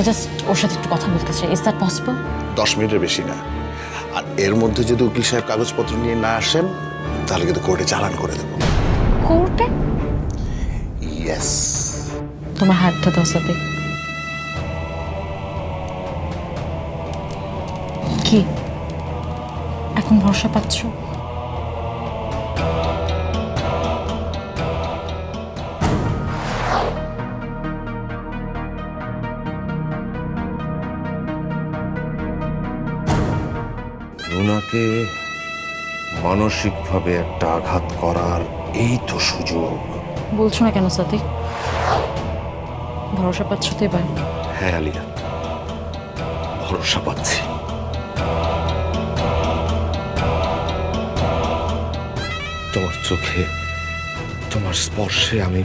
আমি জাস্ট ওর সাথে একটু কথা বলতে চাই। ইজ দ্যাট পসিবল দশ মিনিটের বেশি না। আর এর মধ্যে যদি উকিল সাহেব কাগজপত্র নিয়ে না আসেন তাহলে কিন্তু কোর্টে চালান করে দেবো। কোর্টে? ইয়েস তোমার হাতটা দাও সাথে কি? এখন ভরসা পাচ্ছ? রুনাকে মানসিকভাবে একটা আঘাত করার এই তো সুযোগ। বলছো না কেন সাথে? ভরসা পাচ্ছ তো এবার? হ্যাঁ আলিয়া। ভরসা পাচ্ছি। তোমার চোখে তোমার স্পর্শে আমি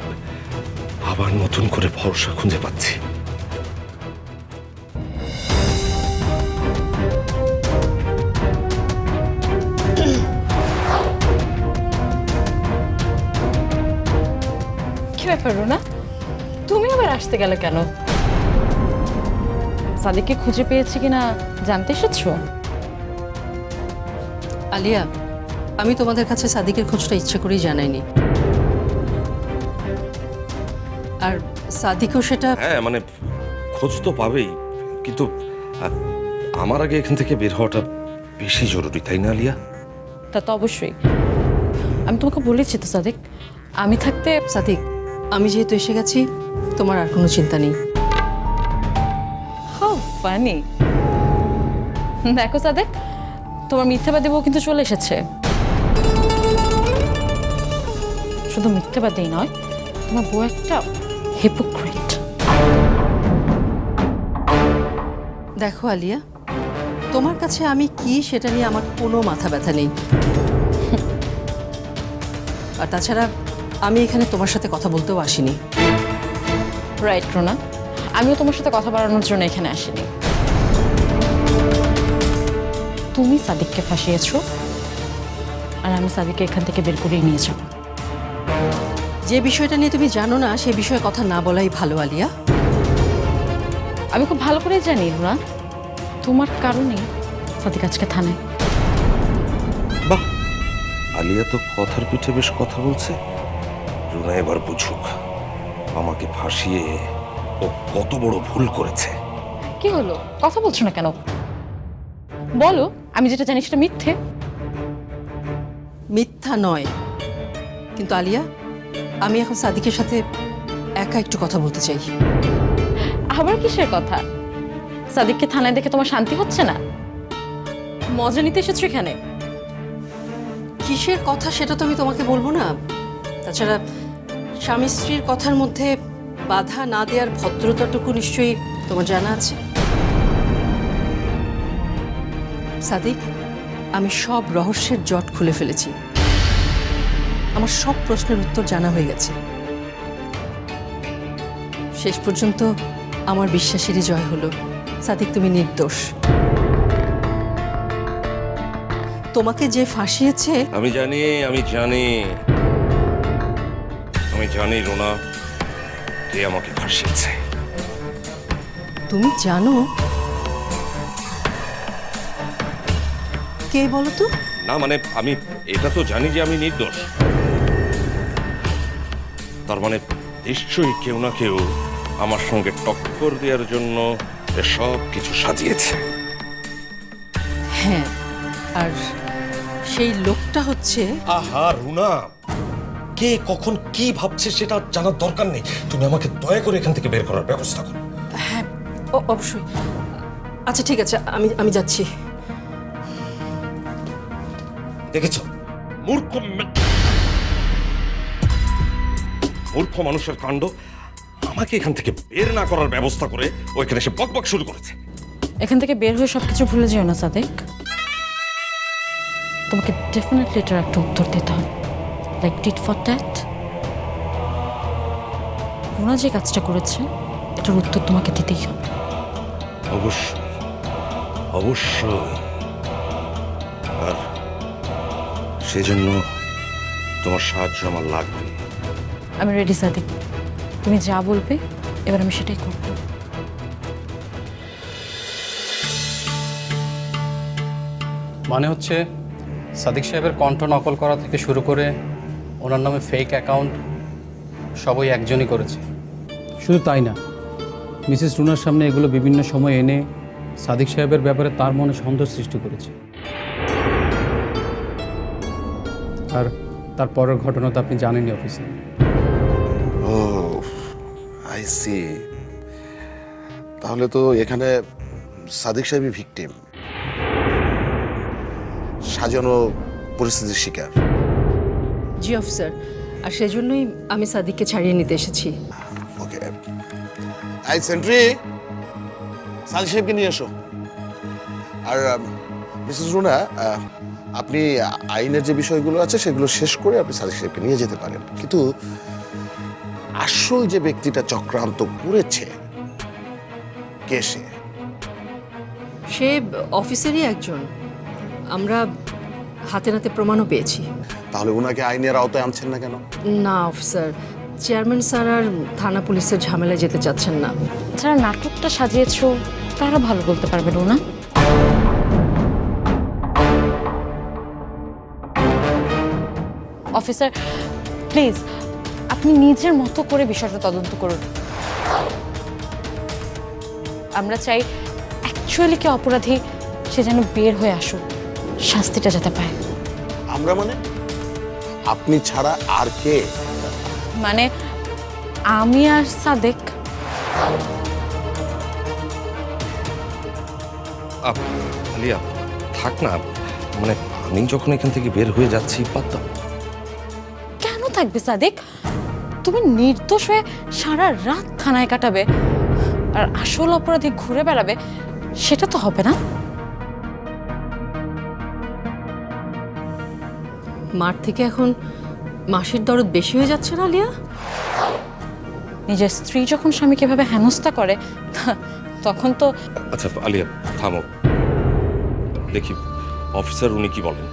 আবার নতুন করে ভরসা খুঁজে পাচ্ছি। ব্যাপার রুনা। তুমি আবার আসতে গেলে কেন? সাদিককে খুঁজে পেয়েছি কিনা জানতে এসেছ? আলিয়া আমি তোমাদের কাছে সাদিকের খোঁজটা ইচ্ছে করেই জানাইনি। আর সাদিকও সেটা হ্যাঁ মানে খোঁজ তো পাবেই কিন্তু আমার আগে এখান থেকে বের হওয়াটা বেশি জরুরি তাই না আলিয়া? তা তো অবশ্যই। আমি তোমাকে বলেছি তো সাদিক। আমি থাকতে সাদিক আমি যেহেতু এসে গেছি তোমার আর কোনো চিন্তা নেই। How funny. দেখো সাদেক তোমার মিথ্যাবাদী বউ কিন্তু চলে এসেছে। শুধু মিথ্যাবাদী নয় তোমার বউ একটা হিপোক্রেট দেখো আলিয়া তোমার কাছে আমি কি সেটা নিয়ে আমার কোনো মাথা ব্যথা নেই। আর তাছাড়া আমি এখানে তোমার সাথে কথা বলতেও আসিনি। রাইট রোনা আমিও তোমার সাথে কথা বাড়ানোর জন্য এখানে আসিনি। তুমি সাদিককে ফাঁসিয়েছো আর আমি সাদিককে এখান থেকে বের করেই নিয়ে যাব। যে বিষয়টা নিয়ে তুমি জানো না সে বিষয়ে কথা না বলাই ভালো আলিয়া। আমি খুব ভালো করেই জানি রোনা। তোমার কারণে সাদিক আজকে থানায়। বাহ! আলিয়া তো কথার পিঠে বেশ কথা বলছে। রুনা এবার বুঝুক আমাকে ফাঁসিয়ে ও কত বড় ভুল করেছে। কি হলো? কথা বলছো না কেন? বলো আমি যেটা জানি সেটা মিথ্যে। মিথ্যা নয়। কিন্তু আলিয়া আমি এখন সাদিকের সাথে একা একটু কথা বলতে চাই। আবার কিসের কথা? সাদিককে থানায় দেখে তোমার শান্তি হচ্ছে না? মজা নিতে এসেছ এখানে? কিসের কথা সেটা তো আমি তোমাকে বলব না। তাছাড়া স্বামী স্ত্রীর কথার মধ্যে বাধা না দেওয়ার ভদ্রতাটুকু নিশ্চয়ই তোমার জানা আছে? সাদিক, আমি সব রহস্যের জট খুলে ফেলেছি। আমার সব প্রশ্নের উত্তর জানা হয়ে গেছে। শেষ পর্যন্ত আমার বিশ্বাসেরই জয় হলো। সাদিক, তুমি নির্দোষ। তোমাকে যে ফাঁসিয়েছে আমি জানি আমি জানি। আমি জানি রুনা কে আমাকে ফাঁসিয়েছে তুমি জানো? কে বলো তো? না মানে আমি এটা তো জানি যে আমি নির্দোষ। তার মানে নিশ্চয়ই কেউ না কেউ আমার সঙ্গে টক্কর দেওয়ার জন্য সব কিছু সাজিয়েছে। হ্যাঁ আর সেই লোকটা হচ্ছে আহা রুনা! কে কখন কি ভাবছে সেটা জানার দরকার নেই। তুমি আমাকে দয়া করে এখান থেকে বের করার ব্যবস্থা করো। হ্যাঁ ও- অবশ্যই। আচ্ছা ঠিক আছে আমি আমি যাচ্ছি। দেখেছ? মূর্খ মূর্খ মানুষের কাণ্ড আমাকে এখান থেকে বের না করার ব্যবস্থা করে ও এখানে এসে বকবক শুরু করেছে। এখান থেকে বের হয়ে সবকিছু ভুলে যেও না সাদেক। তোমাকে ডেফিনেটলি এটার একটা উত্তর দিতে হবে। Like tit for tat Runa যে কাজটা করেছে এটার উত্তর তোমাকে দিতেই হবে। অবশ্যই অবশ্যই আর সেজন্য তোমার সাহায্য আমার লাগবে। আমি রেডি সাদিক। তুমি যা বলবে এবার আমি সেটাই করব। মানে হচ্ছে সাদিক সাহেবের কণ্ঠ নকল করা থেকে শুরু করে ওনার নামে ফেক অ্যাকাউন্ট সবই একজনই করেছে। শুধু তাই না মিসেস রুনার সামনে এগুলো বিভিন্ন সময় এনে সাদিক সাহেবের ব্যাপারে তার মনে সন্দেহ সৃষ্টি করেছে। আর তার পরের ঘটনা তো আপনি জানেনই অফিসে। ও আই সি তাহলে তো এখানে সাদিক সাহেবই ভিকটিম সাজানো পরিস্থিতির শিকার। জি অফিসার আর সেজন্যই আমি সাদিককে ছাড়িয়ে নিতে এসেছি। ওকে আই সেন্ট্রি সাদিক সাহেবকে নিয়ে এসো। আর মিসেস রুনা আপনি আইনের যে বিষয়গুলো আছে সেগুলো শেষ করে আপনি সাদিক সাহেবকে নিয়ে যেতে পারেন। কিন্তু আসল যে ব্যক্তিটা চক্রান্ত করেছে কে সে? সে অফিসেরই একজন। আমরা হাতে নাতে প্রমাণও পেয়েছি। তাহলে ওনাকে আইনের আওতায় আনছেন না কেন? না অফিসার। চেয়ারম্যান স্যার আর থানা পুলিশের ঝামেলায় যেতে চাচ্ছেন না। যারা নাটকটা সাজিয়েছো তারা ভালো বলতে পারবে রুনা অফিসার প্লিজ আপনি নিজের মতো করে বিষয়টা তদন্ত করুন। আমরা চাই অ্যাকচুয়ালি কে অপরাধী সে যেন বের হয়ে আসুক। শাস্তিটা যাতে পায়। আমরা মানে? আপনি ছাড়া আর কে? মানে আমি আর সাদেক। আপ- আলিয়া থাক না। মানে আমি যখন এখান থেকে বের হয়ে যাচ্ছি দাও। কেন থাকবে সাদিক? তুমি নির্দোষ হয়ে সারা রাত থানায় কাটাবে আর আসল অপরাধী ঘুরে বেড়াবে সেটা তো হবে না? মাঠ থেকে এখন মাসের দরদ বেশি হয়ে যাচ্ছে না আলিয়া নিজের স্ত্রী যখন স্বামীকে এভাবে হেনস্থা করে তখন তো আচ্ছা আলিয়া থামো। দেখি অফিসার উনি কি বলেন?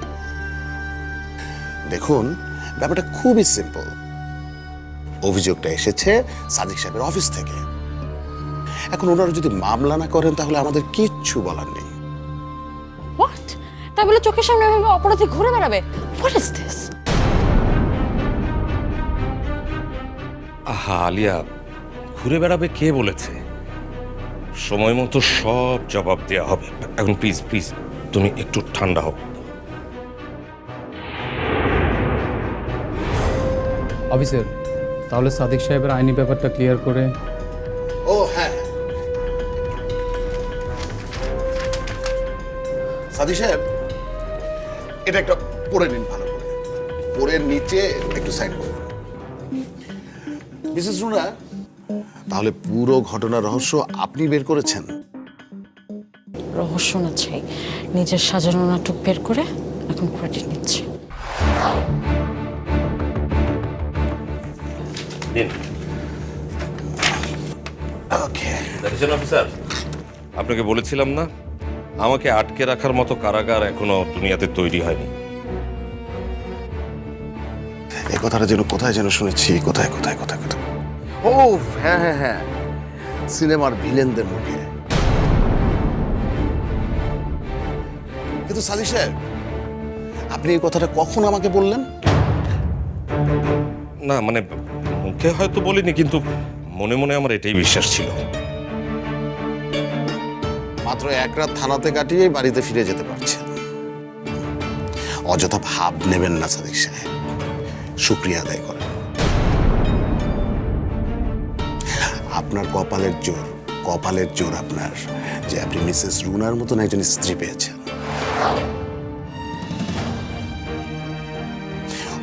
দেখুন ব্যাপারটা খুবই সিম্পল অভিযোগটা এসেছে সাদিক সাহেবের অফিস থেকে। এখন ওনারা যদি মামলা না করেন তাহলে আমাদের কিচ্ছু বলার নেই। তাই বলে চোখের সামনে এভাবে অপরাধী ঘুরে বেড়াবে? হোয়াট ইজ দিস আহা আলিয়া ঘুরে বেড়াবে কে বলেছে? সময় মতো সব জবাব দেওয়া হবে। এখন প্লিজ প্লিজ তুমি একটু ঠান্ডা হও। অফিসার তাহলে সাদিক সাহেবের আইনি ব্যাপারটা ক্লিয়ার করে ও হ্যাঁ। সাদিক সাহেব এটা একটা পড়ে নিন ভালো করে। পড়ে নিচে একটু সাইন করুন মিসেস রুনা তাহলে পুরো ঘটনার রহস্য আপনি বের করেছেন? রহস্য না চাই নিজের সাজানো নাটক বের করে এখন ক্রেডিট নিচ্ছে। দিন। ওকে অফিসার আপনাকে বলেছিলাম না? আমাকে আটকে রাখার মতো কারাগার এখনও দুনিয়াতে তৈরি হয়নি। এই কথাটা যেন কোথায় যেন শুনেছি কোথায় কোথায় কোথায় কোথায়? ও হ্যাঁ হ্যাঁ হ্যাঁ। সিনেমার ভিলেনদের মুখে কিন্তু সালি সাহেব আপনি এই কথাটা কখন আমাকে বললেন? না মানে মুখে হয়তো বলিনি কিন্তু মনে মনে আমার এটাই বিশ্বাস ছিল। মাত্র এক রাত থানাতে কাটিয়ে বাড়িতে ফিরে যেতে পারছেন অযথা ভাব নেবেন না সাদিক সাহেব। শুক্রিয়া আদায় করেন। আপনার কপালের জোর কপালের জোর আপনার, যে আপনি মিসেস রুনার মতন একজন স্ত্রী পেয়েছেন।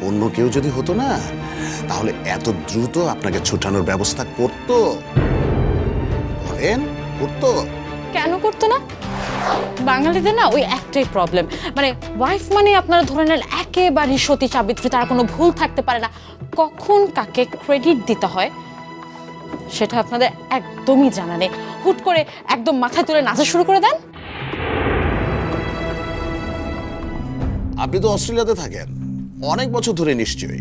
অন্য কেউ যদি হতো না, তাহলে এত দ্রুত আপনাকে ছুটানোর ব্যবস্থা করতো। করতো। কেন করতো না? বাঙালিদের না ওই একটাই প্রবলেম মানে ওয়াইফ মানে আপনারা ধরে নেন একেবারে সতী সাবিত্রী তার কোনো ভুল থাকতে পারে না। কখন কাকে ক্রেডিট দিতে হয় সেটা আপনাদের একদমই জানা নেই। হুট করে একদম মাথায় তুলে নাচা শুরু করে দেন। আপনি তো অস্ট্রেলিয়াতে থাকেন। অনেক বছর ধরে নিশ্চয়ই।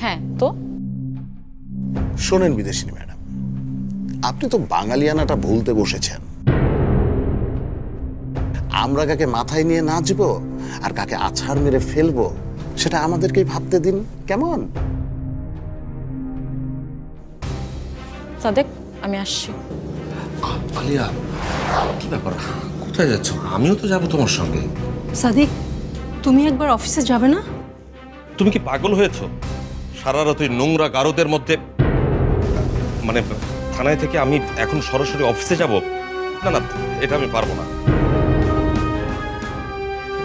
হ্যাঁ তো? শোনেন বিদেশিনী ম্যাডাম আপনি তো বাঙালিয়ানাটা ভুলতে বসেছেন। আমরা কাকে মাথায় নিয়ে নাচবো আর কাকে আছাড় মেরে ফেলব সেটা আমাদেরকেই ভাবতে দিন। কেমন? সাদেক আমি আসছি। আলিয়া কি ব্যাপার? কোথায় যাচ্ছ? আমিও তো যাব তোমার সঙ্গে। সাদিক তুমি একবার অফিসে যাবে না? তুমি কি পাগল হয়েছো? সারা রাত ওই নোংরা গারদের মধ্যে মানে থানায় থেকে আমি এখন সরাসরি অফিসে যাব? না না এটা আমি পারব না।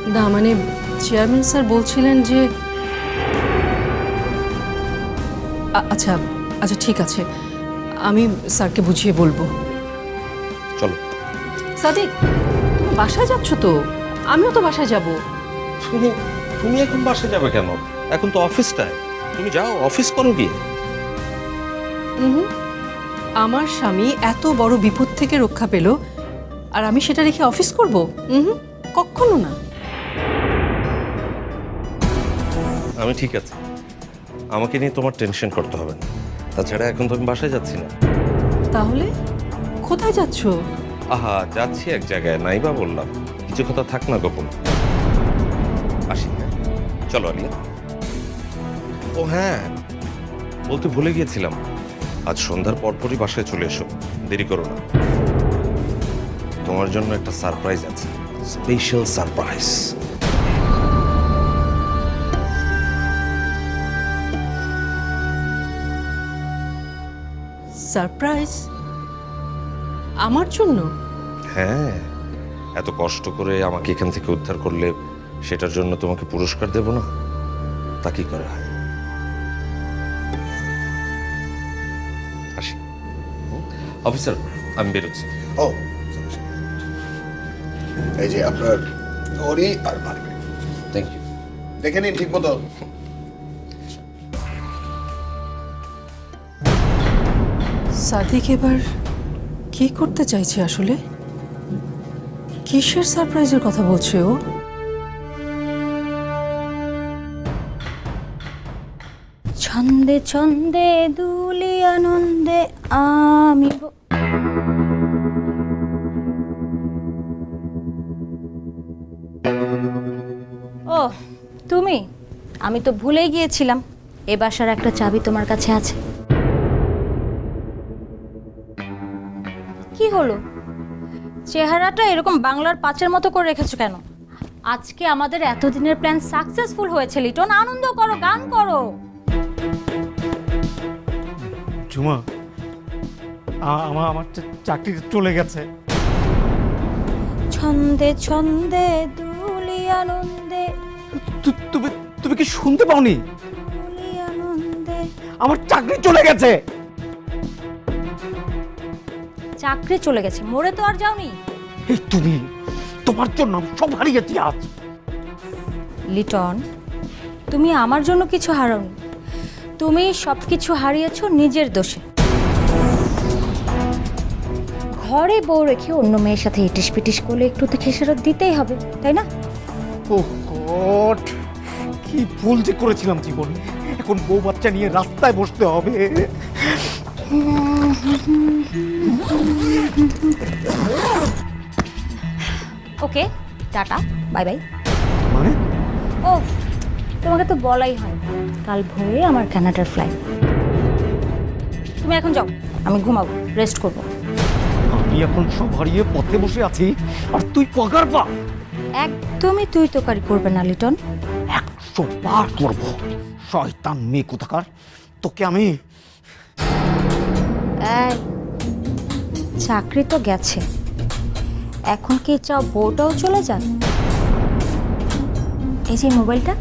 না মানে চেয়ারম্যান স্যার বলছিলেন যে আচ্ছা আচ্ছা ঠিক আছে। আমি স্যারকে বুঝিয়ে বলব। চলো। সাদিক তুমি বাসায় যাচ্ছ তো? আমিও তো বাসায় যাব। তুমি তুমি এখন বাসে যাবে কেন? এখন তো অফিসটায়। তুমি যাও অফিস করো গিয়ে। আমার স্বামী এত বড় বিপদ থেকে রক্ষা পেল আর আমি সেটা রেখে অফিস করব? হুম। কখনো না। আমি ঠিক আছে। আমাকে নিয়ে তোমার টেনশন করতে হবে না। তাছাড়া এখন তো আমি বাসায় যাচ্ছি না। তাহলে? কোথায় যাচ্ছ? আহা যাচ্ছি এক জায়গায় নাইবা বললাম। কিছু কথা থাক না গোপন। আসি হ্যাঁ? চলো আলিয়া ও হ্যাঁ। বলতে ভুলে গিয়েছিলাম। আজ সন্ধ্যার পরপরই বাসায় চলে এসো। দেরি করো না। তোমার জন্য একটা সারপ্রাইজ আছে। Special surprise surprise? আমার জন্য? হ্যাঁ এত কষ্ট করে আমাকে এখান থেকে উদ্ধার করলে সেটার জন্য তোমাকে পুরস্কার দেব না? তা কি করে হয়? আসি। অফিসার আমি বেরোচ্ছি। ও এই যে আপনার ঘড়ি আর মার্কেট। থ্যাংক ইউ দেখে নিন ঠিক মতো সাদিক এবার কি করতে চাইছে আসলে? কিসের সারপ্রাইজের কথা বলছে ও? ছন্দে ছন্দে দুলি আনন্দে আমি ও তুমি, আমি তো ভুলেই গিয়েছিলাম। এ বাসার একটা চাবি তোমার কাছে আছে। হলো চেহারাটা এরকম বাংলার পাঁচের মতো করে রেখেছো কেন? আজকে আমাদের এতদিনের প্ল্যান সাকসেসফুল হয়েছে লিটন। আনন্দ করো গান করো। ঝুমা আ- আমার আমার চাকরি চলে গেছে। ছন্দে ছন্দে দুলি আনন্দে। তুমি তুমি কি শুনতে পাওনি? আনন্দে। আমার চাকরি চলে গেছে। চাকরি চলে গেছে। মরে তো আর যাওনি। এই তুমি তোমার জন্য সব হারিয়েছি আজ। লিটন তুমি আমার জন্য কিছু হারাওনি। তুমি সব কিছু হারিয়েছো নিজের দোষে। ঘরে বউ রেখে অন্য মেয়ের সাথে ইটিস পিটিস করলে একটু তো খেসারত দিতেই হবে তাই না? ও গড কি ভুল যে করেছিলাম জীবনে। এখন বউ বাচ্চা নিয়ে রাস্তায় বসতে হবে। ওকে টাটা বাই বাই মানে? ও তোমাকে তো বলাই হয় কাল ভোরে আমার কানাডার ফ্লাইট তুমি এখন যাও আমি ঘুমাবো রেস্ট করব। আমি এখন সব হারিয়ে পথে বসে আছি আর তুই পগার পা। একদমই তুই তোকারি করবে না লিটন। একশো বার করব। শয়তান মেয়ে কোথাকার? তোকে আমি এই, চাকরি তো গেছে। এখন কি চাও বউটাও চলে যান? এই যে মোবাইলটা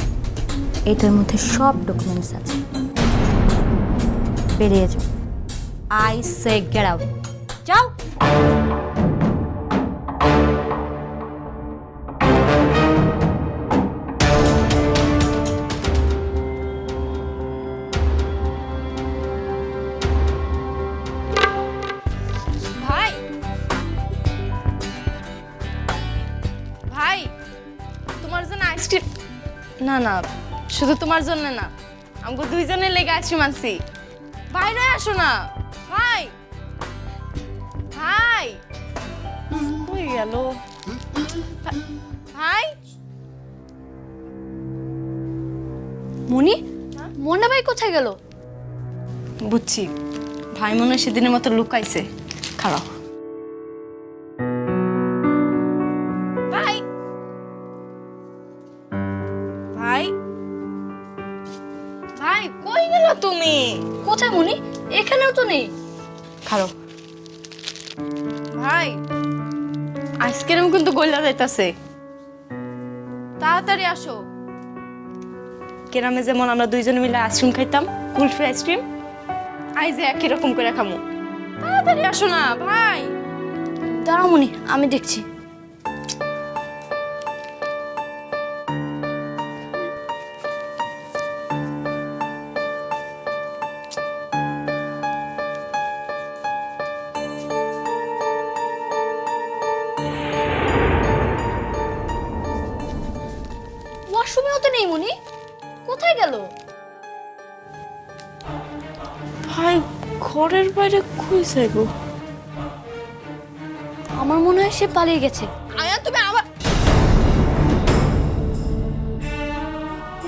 এটার মধ্যে সব ডকুমেন্টস আছে। বেরিয়ে যাও। আই সে আউট যাও। না, শুধু তোমার জন্য না আমাকে দুইজনের লেগে আছি আনছি বাইরে আসো না, ভাই। ভাই। কই গেল? ভাই। মনি? মন্না ভাই কোথায় গেল? বুঝছি ভাই মনে সেদিনের মতো লুকাইছে। খারাপ। যাইতাছে। তাড়াতাড়ি আসো। কেরামে যেমন আমরা দুইজন মিলে আইসক্রিম খাইতাম কুলফি আইসক্রিম আই যে একই রকম করে খামু। তাড়াতাড়ি আসো না ভাই। দাঁড়ামুনি আমি দেখছি। কই যাইবো আমার মনে হয় সে পালিয়ে গেছে। আয়া তুমি আবার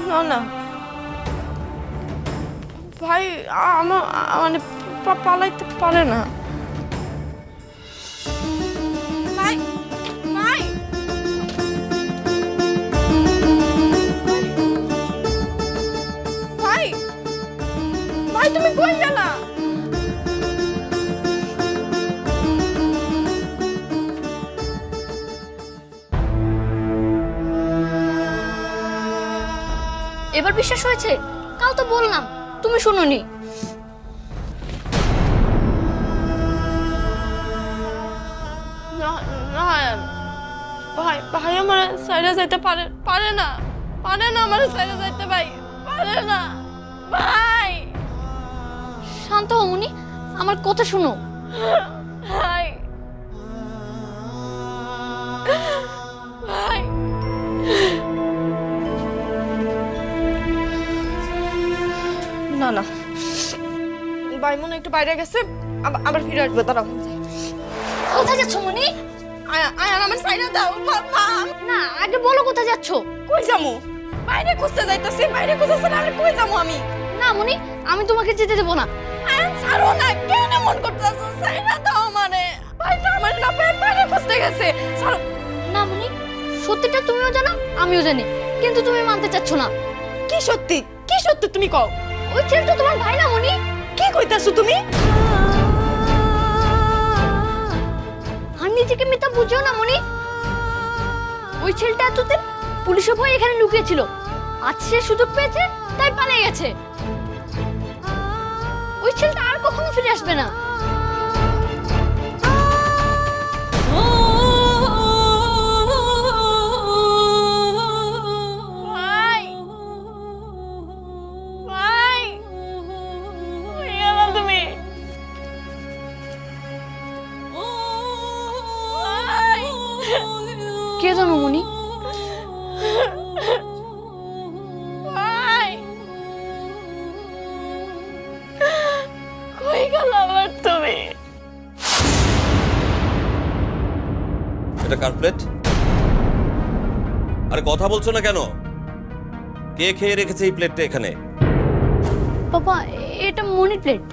না না। ভাই আমার মানে পালাইতে পারে না। ভাই ভাই। ভাই ভাই তুমি কই গেলা? এবার বিশ্বাস হয়েছে? কাল তো বললাম তুমি শুনোনি। ভাই ভাই আমার সাইডে যাইতে পারে পারে না পারে না আমার সাইডে যাইতে ভাই পারে না ভাই। শান্ত মনি আমার কথা শুনো। ভাই। ভাই মনে একটু বাইরে গেছে আবার- ফিরে আসবে দাঁড়াও। কোথায় যাচ্ছ মনি? আয়া আয়া আমার সাইডে দাও মা না আগে বলো কোথায় যাচ্ছ। কই যামু? বাইরে খুঁজতে যাইতাছি বাইরে খুঁজতেছে না আমি কই যামু আমি? না মনি আমি তোমাকে যেতে দেবো না। আয়া ছাড়ো না কেন মন করতেছো? সাইডে দাও মানে ভাই তো আমার না বাইরে খুঁজতে গেছে। ছাড়ো। না মনি সত্যিটা তুমিও জানো আমিও জানি কিন্তু তুমি মানতে চাচ্ছ না। কি সত্যি? কি সত্যি তুমি কও? ওই ছেলেটা তোমার ভাই না মনি? কি কইতাছো তুমি? আর নিজেকে মিতা বুঝো না, মনি। ওই ছেলেটা এতদিন পুলিশের ভয় এখানে লুকিয়েছিল। আজ সে সুযোগ পেয়েছে, তাই পালিয়ে গেছে। ওই ছেলেটা আর কখনো ফিরে আসবে না। বলছো না কেন? কে খেয়ে রেখেছে এই প্লেটটা এখানে? বাবা এটা মনি প্লেট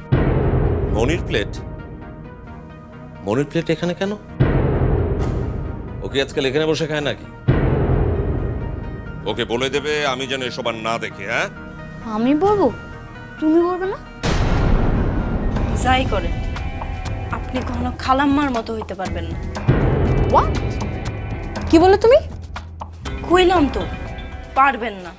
মনির প্লেট মনির প্লেট এখানে কেন? ওকে আজকাল এখানে বসে খায় নাকি? ওকে বলে দেবে আমি যেন এসব আর না দেখি হ্যাঁ? আমি বলব? তুমি বলবে না? যাই করে আপনি কখনো খালাম্মার মতো হইতে পারবেন না। কি বলে তুমি? কইলাম তো পারবেন না।